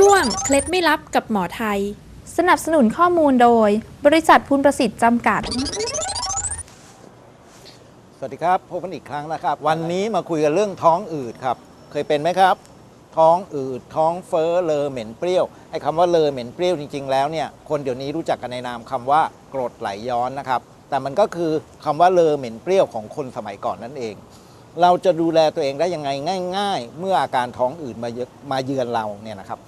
ช่วงเคล็ดไม่ลับกับหมอไทย สนับสนุนข้อมูลโดย บริษัทพูนประสิทธิ์จำกัด สวัสดีครับพบกันอีกครั้งนะครับ วันนี้มาคุยกันเรื่องท้องอืดครับ เคยเป็นไหมครับ ท้องอืดท้องเฟ้อเลอเหม็นเปรี้ยวไอ้คำว่าเลอเหม็นเปรี้ยวจริง ๆ แล้วเนี่ยคนเดี๋ยวนี้รู้จักกันในนามคำว่ากรดไหลย้อนนะครับ แต่มันก็คือคำว่าเลอเหม็นเปรี้ยวของคนสมัยก่อนนั่นเอง เราจะดูแลตัวเองได้ยังไงง่าย ๆ เมื่ออาการท้องอืดมาเยอะมาเยือนเราเนี่ยนะครับ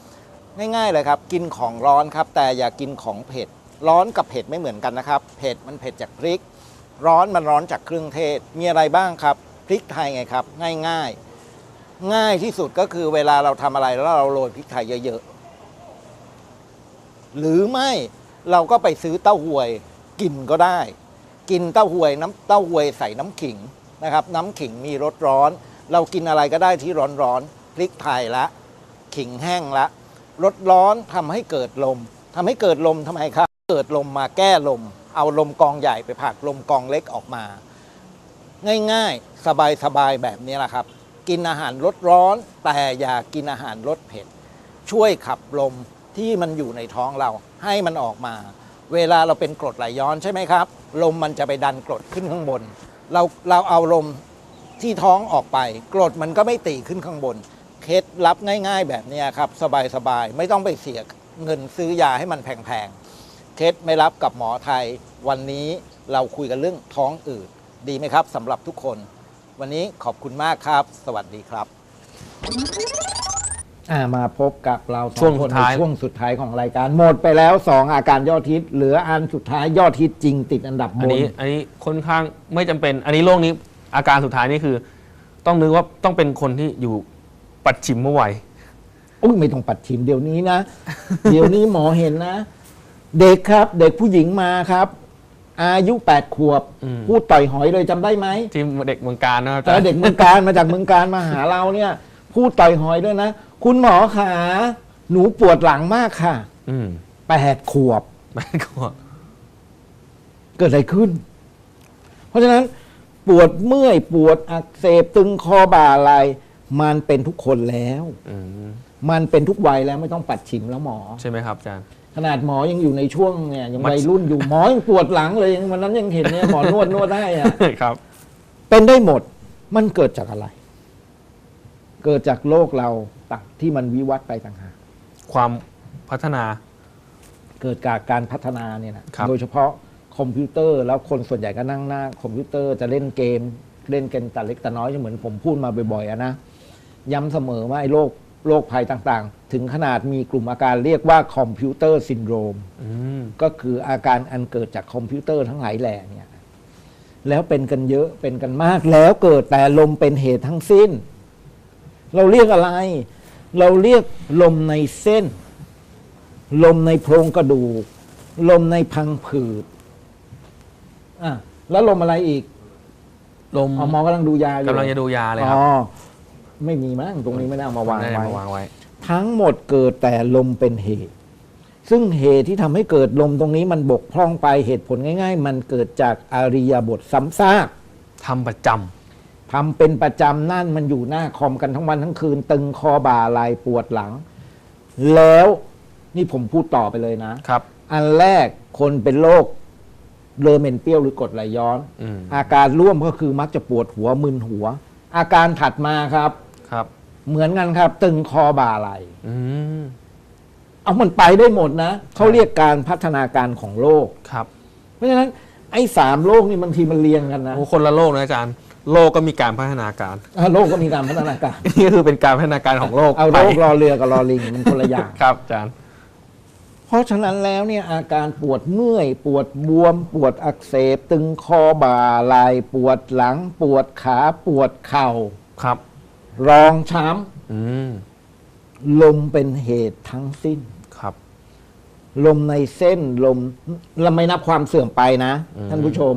ง่ายๆเลยครับ กินของร้อนครับ แต่อย่ากินของเผ็ด ร้อนกับเผ็ดไม่เหมือนกันนะครับ เผ็ดมันเผ็ดจากพริก ร้อนมันร้อนจากเครื่องเทศ มีอะไรบ้างครับ พริกไทยไงครับ ง่ายๆ ง่ายที่สุดก็คือเวลาเราทำอะไรแล้วเราโรยพริกไทยเยอะๆ หรือไม่เราก็ไปซื้อเต้าหวยกินก็ได้ กินเต้าหวยน้ำเต้าหวยใส่น้ำขิงนะครับ น้ำขิงมีรสร้อน เรากินอะไรก็ได้ที่ร้อนๆพริกไทยละ ขิงแห้งละ รถร้อนทำให้เกิดลมทำให้เกิดลมทำไมครับ เกิดลมมาแก้ลม เอาลมกองใหญ่ไปผลักลมกองเล็กออกมา ง่ายๆ สบายๆ แบบนี้แหละครับ กินอาหารรสร้อนแต่อย่ากินอาหารรสเผ็ด ช่วยขับลมที่มันอยู่ในท้องเราให้มันออกมา เวลาเราเป็นกรดไหลย้อนใช่ไหมครับ ลมมันจะไปดันกรดขึ้นข้างบน เราเราเอาลมที่ท้องออกไป กรดมันก็ไม่ตีขึ้นข้างบน เคล็ดลับง่าย ๆ แบบเนี้ยครับ สบายๆ ไม่ต้องไปเสียเงินซื้อยาให้มันแพงๆ เคล็ดไม่รับกับหมอไทย วันนี้เราคุยกันเรื่องท้องอืดดีไหมครับสำหรับทุกคน วันนี้ขอบคุณมากครับ สวัสดีครับ อ่ามาพบกับเราสอช่วงคนสุดท้าย ในช่วงสุดท้ายของรายการ หมดไปแล้ว 2 อาการยอดฮิต เหลืออันสุดท้ายยอดฮิตจริงติดอันดับบอันน นี้อันนี้ค่อนข้างไม่จำเป็น อันนี้โรคนี้อาการสุดท้ายนี่คือ ต้องนึกว่าต้องเป็นคนที่อยู่ ปัดฉิมเมื่อไหร่อุ้ยไม่ต้องปัดฉิมเดี๋ยวนี้นะ เดี๋ยวนี้หมอเห็นนะ เด็กครับ เด็กผู้หญิงมาครับ อายุ8ขวบอืมพูดต่อยหอยเลยจำได้ไหมที่เด็กเมืองการนะครับอาแต่จารย์เด็กเมืองการมาจากเมืองการมาหาเราเนี่ย พูดต่อยหอยด้วยนะ คุณหมอขาหนูปวดหลังมากค่ะอืมแปดขวบไม่ก็เกิดอะไรขึ้น เพราะฉะนั้นปวดเมื่อยปวดอักเสบตึงคอบ่าไหล มันเป็นทุกคนแล้ว อืมมันเป็นทุกวัยแล้วไม่ต้องปัดฉิมแล้วหมอ ใช่ไหมครับอาจารย์ ขนาดหมอยังอยู่ในช่วงเนี่ยยังมัดวัยรุ่นอยู่หมอยังปวดหลังเลยยังวันนั้นยังเห็นเนี่ยหมอนวดนวดได้อะ ครับ เป็นได้หมด มันเกิดจากอะไร เกิดจากโลกเราต่างที่มันวิวัฒน์ไปต่างหาก ความพัฒนา เกิดจากการพัฒนาเนี่ยนะครับ โดยเฉพาะคอมพิวเตอร์แล้วคนส่วนใหญ่ก็นั่งหน้าคอมพิวเตอร์จะเล่นเกม เล่นกันแต่เล็กแต่น้อยเหมือนผมพูดมาบ่อยๆอะนะ ย้ำเสมอว่าไอ้โรคโรคภัยต่างๆ ถึงขนาดมีกลุ่มอาการเรียกว่าคอมพิวเตอร์ซินโดรมอืมก็คืออาการอันเกิดจากคอมพิวเตอร์ทั้งหลายแหล่เนี่ยแล้วเป็นกันเยอะเป็นกันมากแล้วเกิดแต่ลมเป็นเหตุทั้งสิ้น เราเรียกอะไร เราเรียกลมในเส้น ลมในโพรงกระดูก ลมในพังผืดอะแล้วลมอะไรอีก ลมอ๋อหมอกำลังดูยาอยู่กำลังจะดูยาเลยครัอ๋บอ ไม่มีมั้งตรงนี้ไม่ได้เอามาวางได้ไว้มาวางไว้ทั้งหมดเกิดแต่ลมเป็นเหตุ ซึ่งเหตุที่ทำให้เกิดลมตรงนี้มันบกพร่องไปเหตุผลง่าย ๆ มันเกิดจากอาริยบทซ้ำซากทำประจทำเป็นประจำนั่นมันอยู่หน้าคอมกันทั้งวันทั้งคืน ตึงคอบ่าไหลปวดหลัง แล้วนี่ผมพูดต่อไปเลยนะำครับ อันแรกคนเป็นโรคเลอเมนเปรี้ยวหรือกรดไหลย้อนอืมอาการร่วมก็คือมักจะปวดหัวมึนหัว อาการถัดมาครับ ครับ เหมือนกันครับ ตึงคอบ่าไหลอืมเอามันไปได้หมดนะเขาเรียกการพัฒนาการของโลกครับ เพราะฉะนั้นไอ้สามโลกนี่บางทีมันเรียงกันนะโอ้คนละโลกนะอาจารย์ โลกก็มีการพัฒนาการอะโลกก็มีการพัฒนาการนี่ก็คือเป็นการพัฒนาการของโลกเอาไปโลกรอเรือกับรอลิงมันคนละอย่างครับอาจารย์เพราะฉะนั้นแล้วเนี่ยอาการปวดเมื่อย ปวดบวม ปวดอักเสบ ตึงคอบ่าไหลปวดหลัง ปวดขาปวดเข่าครับ รองช้อืมำลมเป็นเหตุทั้งสิ้นครับ ลมในเส้นลมเราไม่นับความเสื่อมไปนะอืมท่านผู้ชม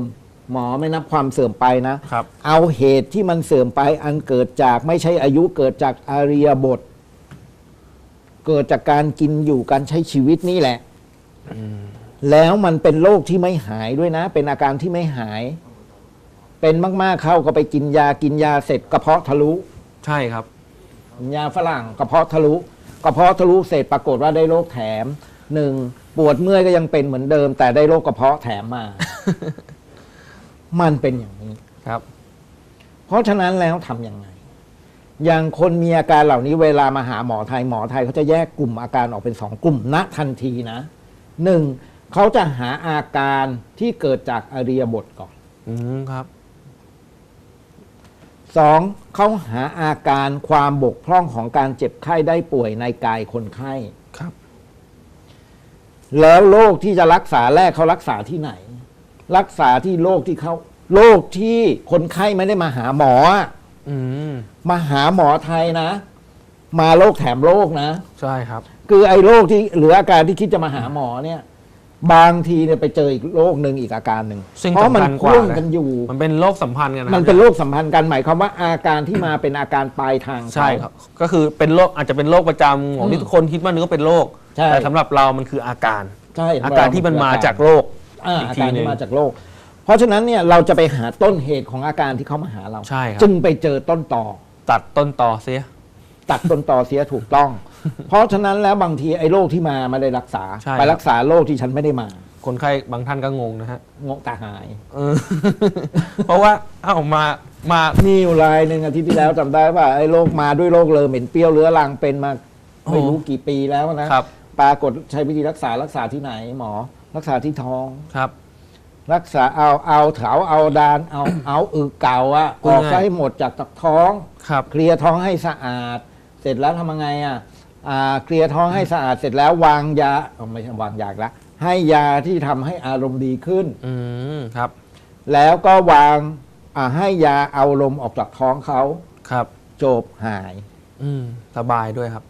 หมอไม่นับความเสื่อมไปนะครับเอาเหตุที่มันเสื่อมไป อันเกิดจากไม่ใช่อายุเกิดจากอาริยบท เกิดจากการกินอยู่การใช้ชีวิตนี่แหละแล้วมันเป็นโรคที่ไม่หายด้วยนะ เป็นอาการที่ไม่หาย เป็นมาก ๆ เข้าก็ไปกินยากินยาเสร็จกระเพาะทะลุ ใช่ครับกินยาฝรั่งกระเพาะทะลุกระเพาะทะลุเสร็จปรากฏว่าได้โรคแถมหนึ่งปวดเมื่อยก็ยังเป็นเหมือนเดิม แต่ได้โรคกระเพาะแถมมา มันเป็นอย่างนี้ ครับ เพราะฉะนั้นแล้วทำยังไง อย่างคนมีอาการเหล่านี้เวลามาหาหมอไทยหมอไทยเขาจะแยกกลุ่มอาการออกเป็นสองกลุ่มณทันทีนะหนึ่งเขาจะหาอาการที่เกิดจากอริยบทก่อน อืมครับ สองเขาหาอาการความบกพร่องของการเจ็บไข้ได้ป่วยในกายคนไข้ ครับ แล้วโรคที่จะรักษาแรกเขารักษาที่ไหน รักษาที่โรคที่เขาโรคที่คนไข้ไม่ได้มาหาหมออะอืม มาหาหมอไทยนะ มาโรคแถมโรคนะ ใช่ครับ คือไอ้โรคที่หรืออาการที่คิดจะมาหาหมอเนี่ย บางทีเนี่ยไปเจออีกโรคหนึ่งอีกอาการหนึ่งซึ่งเพราะมัสำคัญกว่าพ่วงนะ กันอยู่ มันเป็นโรคสัมพันธ์กันนะมันเป็นโรคสัมพันธ์กันหมายความว่าอาการที่มาเป็นอาการปลายทางเขา ใช่ครับ ก็คือเป็นโรคอาจจะเป็นโรคประจำของอืที่มทุกคนคิดว่านึกว่าเป็นโรค ใช่ แต่สำหรับเรามันคืออาการ ใช่อาการที่มันมาจากโรค อ่าอีกอาทีการหนึ่ที่งมาจากโรคเพราะฉะนั้นเนี่ยเราจะไปหาต้นเหตุของอาการที่เขามาหาเรา ใช่ครับ จึงไปเจอต้นต่อตัดต้นตอเสีย ตัดต้นต่อเสียถูกต้อง เพราะฉะนั้นแล้วบางทีไอ้โรคที่มาไม่ได้รักษา ใช่ ไปรักษาโรคที่ฉันไม่ได้มาคนไข้บางท่านก็งงนะฮะงงตาหาย เออ เพราะว่าเอ้ามามามีอยู่รายหนึ่งอาทิตย์ที่แล้วจำได้ว่าไอ้โรคมาด้วยโรคเลอเหม็นเปรี้ยวเรื้อรังเป็นมาไม่รู้กี่ปีแล้วนะครับ ปรากฏใช้วิธีรักษารักษาที่ไหน หมอ รักษาที่ท้อง ครับ รักษาเอาเอาเถาเอาดานเอาเอาอึเก่าอะพูอดอกง่ายซะให้หมดจากท้อง ครับ เคลียร์ท้องให้สะอาด เสร็จแล้วทำยังไงอะอ่าเคลียร์ท้องให้สะอาดเสร็จแล้ววางยาเอาไม่ใช่วางยาอีกละให้ยาที่ทำให้อารมณ์ดีขึ้น อืมครับแล้วก็วางอ่าให้ยาเอาลมออกจากท้องเขาครับ จบหาย อืมสบายด้วยครับ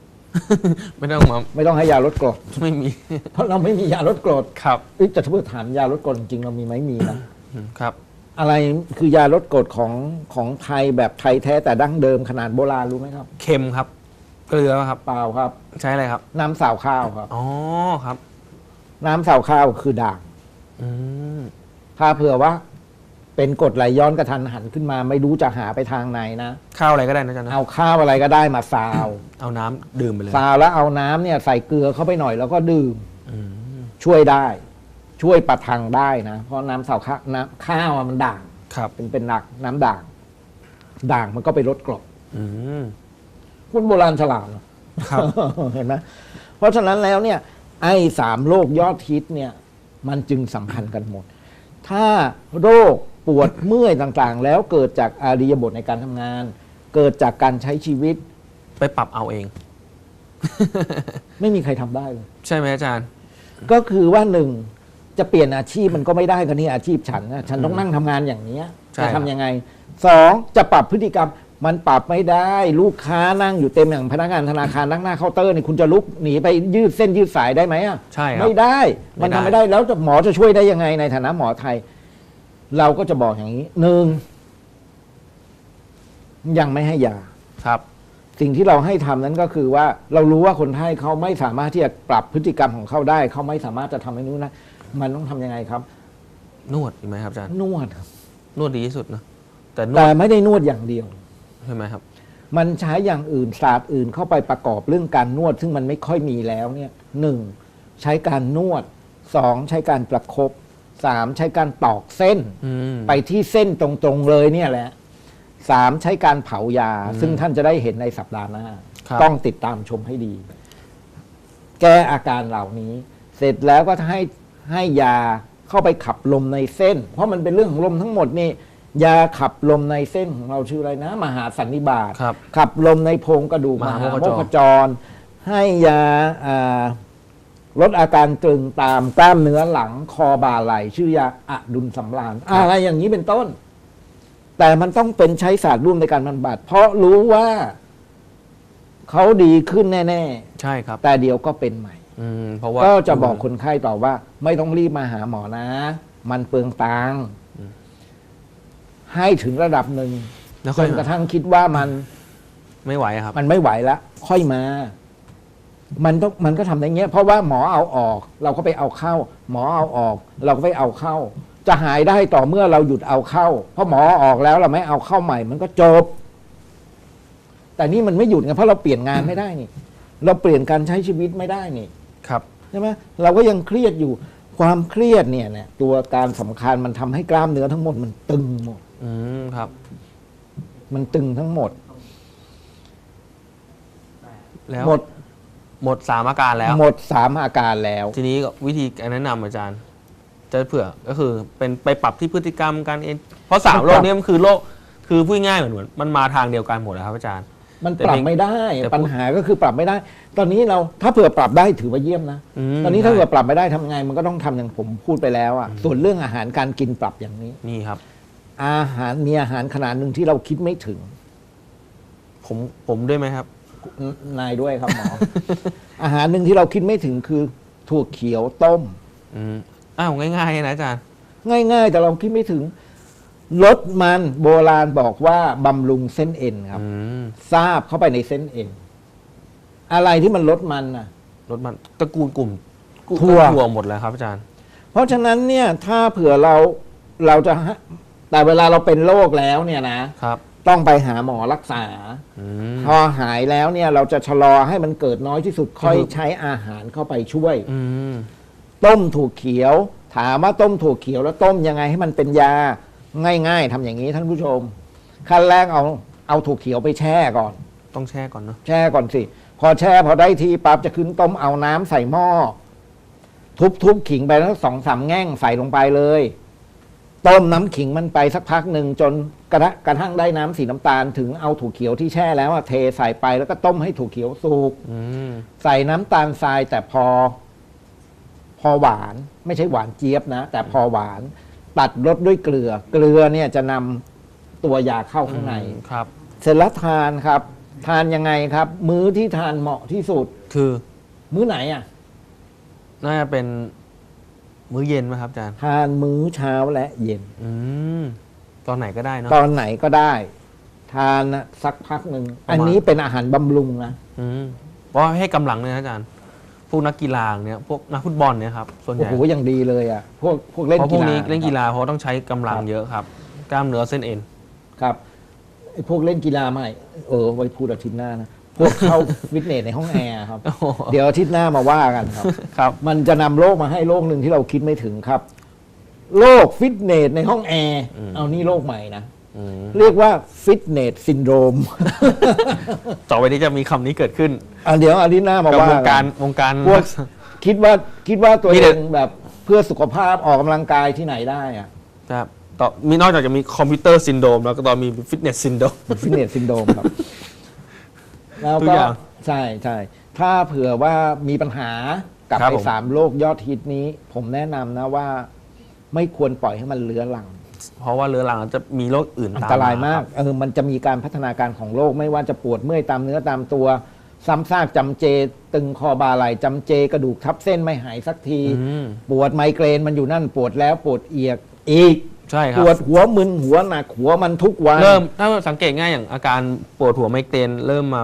ไม่ต้องมาไม่ต้องให้ยาลดกรดไม่มี เพราะเราไม่มียาลดกรดครับเอ้ยแต่ถ้าเพื่อถามยาลดกรดจริงๆเรามีไหมมีนะ อืมครับ อะไรคือยาลดกรดของของไทยแบบไทยแท้แต่ดั้งเดิมขนาดโบราณรู้ไหมครับ เค็มครับ เกลือครับ เปล่าครับ ใช้อะไรครับ น้ำสาวข้าวครับ อ๋อครับ น้ำสาวข้าวคือด่าง อืมถ้าเผื่อว่า เป็นกรดไหลย้อนกระทันหันขึ้นมา ไม่รู้จะหาไปทางไหนนะ ข้าวอะไรก็ได้นะอาจ๊ะนะเอาข้าวอะไรก็ได้มาซาว เอาน้ำดื่มไปเลยซาวแล้วเอาน้ำเนี่ยใส่เกลือเข้าไปหน่อยแล้วก็ดื่ม อืมช่วยได้ ช่วยประทังได้นะ เพราะน้ำสาวข้าวน้ำข้าวอะมันด่าง ครับ เป็นเป็นหนักน้ำด่าง ด่างมันก็ไปลดกรดอืม คุณโบราณฉลาดนะครับ เห็นไหมเพราะฉะนั้นแล้วเนี่ย ไอ้สามโรคยอดฮิตเนี่ย มันจึงสัมพันธ์กันหมด ถ้าโรคปวดเมื่อยต่างๆ แล้วเกิดจากอาริยบทในการทำงาน เกิดจากการใช้ชีวิต ไปปรับเอาเอง ไม่มีใครทำได้เลย ใช่ไหมอาจารย์ ก็คือว่าหนึ่งจะเปลี่ยนอาชีพมันก็ไม่ได้กันนี่อาชีพฉันนะฉันต้องนั่งทำงานอย่างเนี้ยใช่จะครับ ทำยังไงสองจะปรับพฤติกรรม มันปรับไม่ได้ลูกค้านั่งอยู่เต็มอย่างพนักงานธนาคารนั่งหน้าเคาน์เตอร์นี่คุณจะลุกหนีไปยืดเส้นยืดสายได้ไหมอะใช่ครับไม่ได้ มันไม่ได้ทำไม่ได้แล้วจะหมอจะช่วยได้ยังไงในฐานะหมอไทย เราก็จะบอกอย่างนี้หนึ่งยังไม่ให้ยาครับ สิ่งที่เราให้ทำนั้นก็คือว่าเรารู้ว่าคนไข้เขาไม่สามารถที่จะปรับพฤติกรรมของเขาได้ เขาไม่สามารถจะทำให้นู้นนะมันต้องทำยังไงครับ นวดดีไหมครับอาจารย์นวดครับนวดดีที่สุดนะแต่นวแต่ดไม่ได้นวดอย่างเดียว ใช่ไหมครับ มันใช้อย่างอื่นศาสตร์อื่นเข้าไปประกอบเรื่องการนวด ซึ่งมันไม่ค่อยมีแล้วเนี่ยหนึ่งใช้การนวดสองใช้การประคบสามใช้การตอกเส้นอืมไปที่เส้นตรงๆเลยเนี่ยแหละสามใช้การเผายาอืมซึ่งท่านจะได้เห็นในสัปดาห์หน้าครับต้องติดตามชมให้ดี แก้อาการเหล่านี้ เสร็จแล้วก็ให้ให้ยาเข้าไปขับลมในเส้น เพราะมันเป็นเรื่องของลมทั้งหมดนี่ ยาขับลมในเส้นของเราชื่ออะไรนะ มหาสันนิบาตครับ ขับลมในโพรงกระดูกมมหาหาโมโมคจรคจร ให้ยาอ่าลดอาการตรึงตามกล้ามเนื้อหลังคอบ่าไหล่ชื่อยาอะดุลสำราญอะไรอย่างนี้เป็นต้น แต่มันต้องเป็นใช้ศาสตร์ร่วมในการบำบัด เพราะรู้ว่าเขาดีขึ้นแน่ ใช่ครับๆ แต่เดี๋ยวก็เป็นใหม่ อืมเพราะว่าก็จะบอกคนไข้ต่อว่า ไม่ต้องรีบมาหาหมอนะ มันเปลืองตังค์ ให้ถึงระดับหนึ่งแล้วจค่อยนกระทั่งคิดว่ามันไม่ไหวครับ มันไม่ไหวแล้วค่อยมา มันต้องมันก็ทำอย่างเงี้ย เพราะว่าหมอเอาออก เราก็ไปเอาเข้า หมอเอาออก เราก็ไปเอาเข้า จะหายได้ต่อเมื่อเราหยุดเอาเข้า เพราะหมอเอาออกแล้วเราไม่เอาเข้าใหม่ มันก็จบ แต่นี่มันไม่หยุดไงเพราะเราเปลี่ยนงานไม่ได้นี่ เราเปลี่ยนการใช้ชีวิตไม่ได้นี่ ครับ ใช่ไหมเราก็ยังเครียดอยู่ความเครียดเนี่ยเนี่ยตัวการสำคัญมันทำให้กล้ามเนื้อทั้งหมดมันตึงหมด อืมครับ มันตึงทั้งหมด แล้วหมดหมดสามอาการแล้ว หมดสามอาการแล้ว ทีนี้ก็วิธีการแนะนำอาจารย์ จะเผื่อก็คือเป็นไปปรับที่พฤติกรรมการเองเพราะสามมันปโรรับคนี้มันคือโรคคือพูดง่ายๆเหมือนเหมือนมันมาทางเดียวกันหมดนะครับอาจารย์ มันแต่ปรับเพียงไม่ได้แต่ปัญหาก็คือปรับไม่ได้ ตอนนี้เราถ้าเผื่อปรับได้ถือว่าเยี่ยมนะมตอนนี้ถ้าใช่เผื่อปรับไม่ได้ทำไง มันก็ต้องทำอย่างผมพูดไปแล้วอะส่วนเรื่องอาหารการกินปรับอย่างนี้ นี่ครับ อาหารมีอาหารขนาดหนึ่งที่เราคิดไม่ถึง ผมผมด้วยไหมครับนนายด้วยครับหมอ อาหารหนึ่งที่เราคิดไม่ถึงคือ ถั่วเขียวต้ม อืมอ้าวง่ายๆนะอาจารย์ ง่าย ๆ แต่เราคิดไม่ถึงลดมันโบราณบอกว่าบำรุงเส้นเอ็นครับอืมทราบเข้าไปในเส้นเอ็น อะไรที่มันลดมันน่ะลดมันตระกูลกลุ่มถั่วถั่วหมดเลยครับอาจารย์ เพราะฉะนั้นเนี่ยถ้าเผื่อเราเราจะฮะ แต่เวลาเราเป็นโรคแล้วเนี่ยนะครับ ต้องไปหาหมอรักษา อืม พอหายแล้วเนี่ยเราจะชะลอให้มันเกิดน้อยที่สุดค่อยอืมใช้อาหารเข้าไปช่วย อืม ต้มถั่วเขียว ถามว่าต้มถั่วเขียวแล้วต้มยังไงให้มันเป็นยาง่ายๆทำอย่างนี้ท่านผู้ชม ขั้นแรกเอาเอาถั่วเขียวไปแช่ก่อน ต้องแช่ก่อนเนาะ แช่ก่อนสิ พอแช่พอได้ทีปั๊บจะขึ้นต้มเอาน้ำใส่หม้อทุบทุบขิงไปแล้วสองสามแง่งใส่ลงไปเลย ต้มน้ำขิงมันไปสักพักหนึ่งจนกระทะกระทั่งได้น้ำสีน้ำตาลถึงเอาถั่วเขียวที่แช่แล้วอะเทใส่ไปแล้วก็ต้มให้ถั่วเขียวสุกอืมใส่น้ำตาลทรายแต่พอ พอหวาน ไม่ใช่หวานเจี๊ยบนะ แต่พอหวาน ตัดรสด้วยเกลือ เกลือเนี่ยจะนำตัวยาเข้าข้างในครับ เสร็จแล้วทานครับ ทานยังไงครับ มื้อที่ทานเหมาะที่สุด คือ มื้อไหนอะ น่าจะเป็น มื้อเย็นไหมครับอาจารย์ ทานมื้อเช้าและเย็น อืม ตอนไหนก็ได้เนาะ ตอนไหนก็ได้ ทานนะสักพักหนึ่ง ประมาณ อันนี้เป็นอาหารบำรุงนะอืมเพราะให้กำลังเลยนะอาจารย์ พวกนักกีฬาเนี่ย พวกนักฟุตบอลเนี่ยครับ ส่วนใหโอ้ญ่ โหอย่างดีเลยอะ พวกพวกเล่นเพราะพกีวกฬานี้เล่นกีครับฬาเพราะต้องใช้กำลังครับเยอะครับ กล้ามเนื้อเส้นเอ็น ครับไอ้พวกเล่นกีฬาใหม่เออไว้พูดอาทิตย์หน้านะ พวกเข้าฟิตเนสในห้องแอร์ครับโอ้โหเดี๋ยวอาทิตย์หน้ามาว่ากันครับ ครับ มันจะนำโลกมาให้โลกหนึ่งที่เราคิดไม่ถึงครับโลกฟิตเนสในห้องแอร์อืมเอานี่โลกใหม่นะอืมเรียกว่าฟิตเนสซินโดรมต่อไปนี้จะมีคำนี้เกิดขึ้นอะเดี๋ยวอาทิตย์หน้ามากับว่าวงการนวงการพวกคิดว่าคิดว่าตัวมีเอแต่งแบบเพื่อสุขภาพออกกำลังกายที่ไหนได้อะครับต่อมีนอกจากจะมีคอมพิวเตอร์ซินโดรมแล้วก็ตอนมีฟิตเนสซินโดรมฟิตเนสซินโดรมครับ แล้วทุกก็อย่างใช่ใช่ถ้าเผื่อว่ามีปัญหากับครับไอ้ผม สามโรคยอดฮิตนี้ ผมแนะนำนะว่า ไม่ควรปล่อยให้มันเลื้อรัง เพราะว่าเรื้อรังจะมีโรคอื่นอันตามตรายมากครับเออมันจะมีการพัฒนาการของโรคไม่ว่าจะปวดเมื่อยตามเนื้อตามตัว ซ้ำซากจำเจ ตึงคอบาไหลจำเจ กระดูกทับเส้นไม่หายสักที อืมปวดไมเกรนมันอยู่นั่นปวดแล้วปวดเอียกอีก ใช่คปรับวดหัวมึนหัวหนักหัวมันทุกวัน เริ่มถ้าสังเกตง่ายอย่างอาการปวดหัวไมเกรนเริ่มมา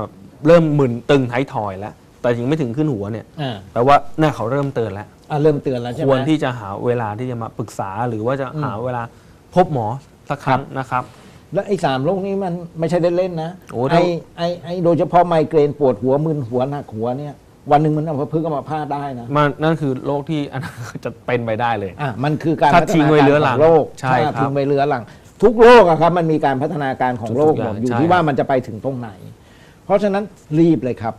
เริ่มมึนตึงท้ายทอยแล้วแต่ยังไม่ถึงขึ้นหัวเนี่ยอ่าแปลว่าน่าเขาเริ่มเตือนแล้ว อะเริ่มเตือนแล้วใช่ไหคมวรที่จะหาเวลาที่จะมาปรึกษาหรือว่าจะหาอืมเวลาพบหมอสักครั้งนะครับ แล้วไอ้สามโรคนี้มันไม่ใช่เล่นๆนะโอ้ถ้า ไอ้ไอ้ไอ้โดยเฉพาะไมเกรนปวดหัวมึนหัวหนักหัวเนี่ย วันหนึ่งมันเอามาพึ่งเอามาพาดได้นะมันนั่นคือโรคที่อนาคตจะเป็นไปได้เลย อะมันคือการถ้าพัฒทิ้งนาไว้การเรื้อขรัองงโรคใช่ครับถ้าทิ้งไว้เรื้อรังทุกโรคอะครับมันมีการพัฒนาการของโรคทุกๆหอมย่างดอยู่ใช่ที่ว่ามันจะไปถึงตรงไหนเพ ราะฉะนั้นรีบเลยครับ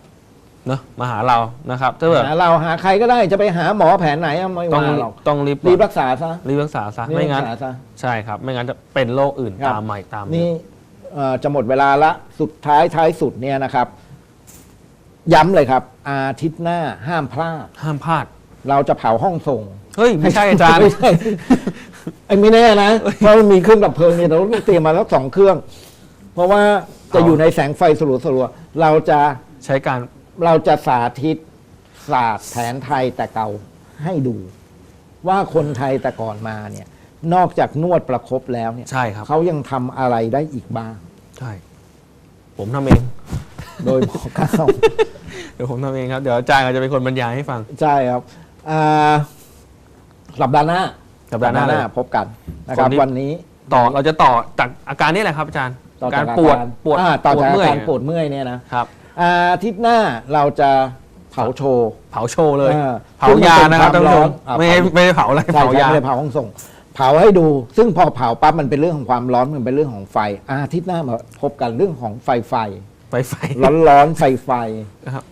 เนอะมาหาเรานะครับถ้าแบบหาเราหาใครก็ได้จะไปหาหมอแผนไหนอะไม่ต้องว่าหรอกต้องรีบรีบรักษาซะรีบรักษาซะรีบไม่งั้นรักษาซะ ใช่ครับ ไม่งั้นจะเป็นโรคอื่นครับ ตามใหม่ตามนี่เอ่อจะหมดเวลาละสุดท้ายท้ายสุดเนี่ยนะครับ ย้ำเลยครับ อาทิตย์หน้าห้ามพลาด ห้ามพลาด เราจะเผาห้องส่ง เฮ้ย ไม่ใช่อาจารย์ ไม่ใช่ไอ้ไม่แน่นะเพราะมันมีเครื่องดับเพลิงเนี่ยเราต้องเตรียมมาแล้วสองเครื่อง เพราะว่า จะอยู่ในแสงไฟสลัวสลัวๆเราจะใช้การเราจะสาธิตศาสตร์แผนไทยแต่เก่าให้ดู ว่าคนไทยแต่ก่อนมาเนี่ย นอกจากนวดประครบแล้วเนี่ยใช่ครับ เขายังทำอะไรได้อีกบ้าง ใช่ ผมทำเอง โดยหมอเก้าเดี๋ยวผมทำเองครับ เดี๋ยวอาจารย์ก็จะเป็นคนบรรยายให้ฟัง ใช่ครับอ่าสัปดาห์หน้าสัปดาห์หน้าเลยพบกันนะครับ คนที่ วันนี้ ต่อเราจะต่อจากอาการนี้แหละครับอาจารย์ต่อ การจากปวดอาปวดอ่าต่อปวดจากอาเมื่อยการปวดเมื่อยเนี่ยนะครับอาทิตย์หน้าเราจะเผาโชว์เผาโชว์เลยเออเผายานะครับซึ่ท่านงผู้ชเป็มนความร้อนอ่าไม่ได้ไม่ได้เผาอะไรใช่เผาใช่ยาไม่ได้เผาของส่ง เผาให้ดู ซึ่งพอเผาปั๊บมันเป็นเรื่องของความร้อนมันเป็นเรื่องของไฟ อาทิตย์หน้ามาพบกันเรื่องของไฟไฟ ไฟไฟร้อนร้อนๆไฟไฟนะครับ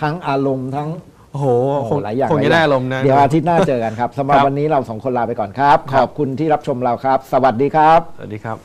ทั้งอารมณ์ทั้งโอ้โหโอ้โหคงหลายอย่างคงหลจะยได้ย่งอารมณ์นะเดี๋ยวอาทิตย์หน้าเจอกันครับสำหรับครับวันนี้เราสองคนลาไปก่อนครับครัขบอบคุณที่รับชมเราครับ สวัสดีครับ สวัสดีครับ